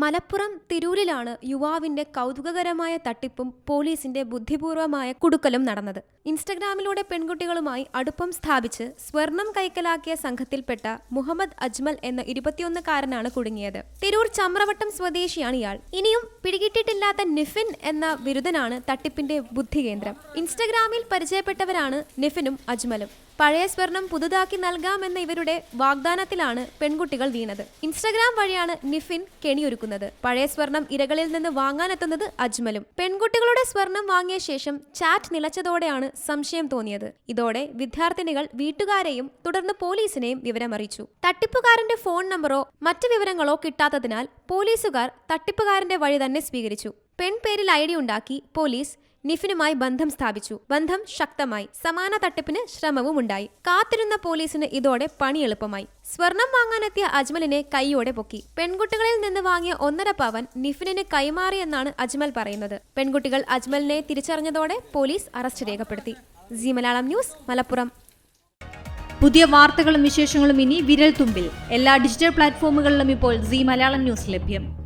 മലപ്പുറം തിരൂരിലാണ് യുവാവിന്റെ കൗതുകകരമായ തട്ടിപ്പും പോലീസിന്റെ ബുദ്ധിപൂർവമായ കുടുക്കലും നടന്നത്. ഇൻസ്റ്റഗ്രാമിലൂടെ പെൺകുട്ടികളുമായി അടുപ്പം സ്ഥാപിച്ച് സ്വർണം കൈക്കലാക്കിയ സംഘത്തിൽപ്പെട്ട മുഹമ്മദ് അജ്മൽ എന്ന ഇരുപത്തിയൊന്നുകാരനാണ് കുടുങ്ങിയത്. തിരൂർ ചമ്രവട്ടം സ്വദേശിയാണ് ഇയാൾ. ഇനിയും പിടികിട്ടിട്ടില്ലാത്ത നിഫിൻ എന്ന ബിരുദനാണ് തട്ടിപ്പിന്റെ ബുദ്ധികേന്ദ്രം. ഇൻസ്റ്റഗ്രാമിൽ പരിചയപ്പെട്ടവരാണ് നിഫിനും അജ്മലും. പഴയ സ്വർണം പുതുതാക്കി നൽകാമെന്ന ഇവരുടെ വാഗ്ദാനത്തിലാണ് പെൺകുട്ടികൾ വീണത്. ഇൻസ്റ്റഗ്രാം വഴിയാണ് നിഫിൻ കെണിയൊരുക്കുന്നത്. പഴയ സ്വർണം ഇരകളിൽ നിന്ന് വാങ്ങാനെത്തുന്നത് അജ്മലും. പെൺകുട്ടികളുടെ സ്വർണം വാങ്ങിയ ശേഷം ചാറ്റ് നിലച്ചതോടെയാണ് സംശയം തോന്നിയത്. ഇതോടെ വിദ്യാർത്ഥിനികൾ വീട്ടുകാരെയും തുടർന്ന് പോലീസിനെയും വിവരമറിയിച്ചു. തട്ടിപ്പുകാരന്റെ ഫോൺ നമ്പറോ മറ്റു വിവരങ്ങളോ കിട്ടാത്തതിനാൽ പോലീസുകാർ തട്ടിപ്പുകാരന്റെ വഴി തന്നെ സ്വീകരിച്ചു. പെൺപേരിൽ ഐ ഡി ഉണ്ടാക്കി പോലീസ് നിഫിനുമായി ബന്ധം സ്ഥാപിച്ചു. ബന്ധം ശക്തമായി. സമാന തട്ടിപ്പിന് ശ്രമവും ഉണ്ടായി കാത്തിരുന്ന പോലീസിന് ഇതോടെ പണി എളുപ്പമായി. സ്വർണം വാങ്ങാനെത്തിയ അജ്മലിനെ കൈയോടെ പൊക്കി. പെൺകുട്ടികളിൽ നിന്ന് വാങ്ങിയ ഒന്നര പവൻ നിഫിനിന് കൈമാറിയെന്നാണ് അജ്മൽ പറയുന്നത്. പെൺകുട്ടികൾ അജ്മലിനെ തിരിച്ചറിഞ്ഞതോടെ പോലീസ് അറസ്റ്റ് രേഖപ്പെടുത്തി. Zee Malayalam news Malappuram. പുതിയ വാർത്തകളും വിശേഷങ്ങളും ഇനി വിരൽ തുമ്പിൽ എല്ലാ ഡിജിറ്റൽ പ്ലാറ്റ്ഫോമുകളിലും ഇപ്പോൾ സി മലയാളം ന്യൂസ് ലഭ്യം.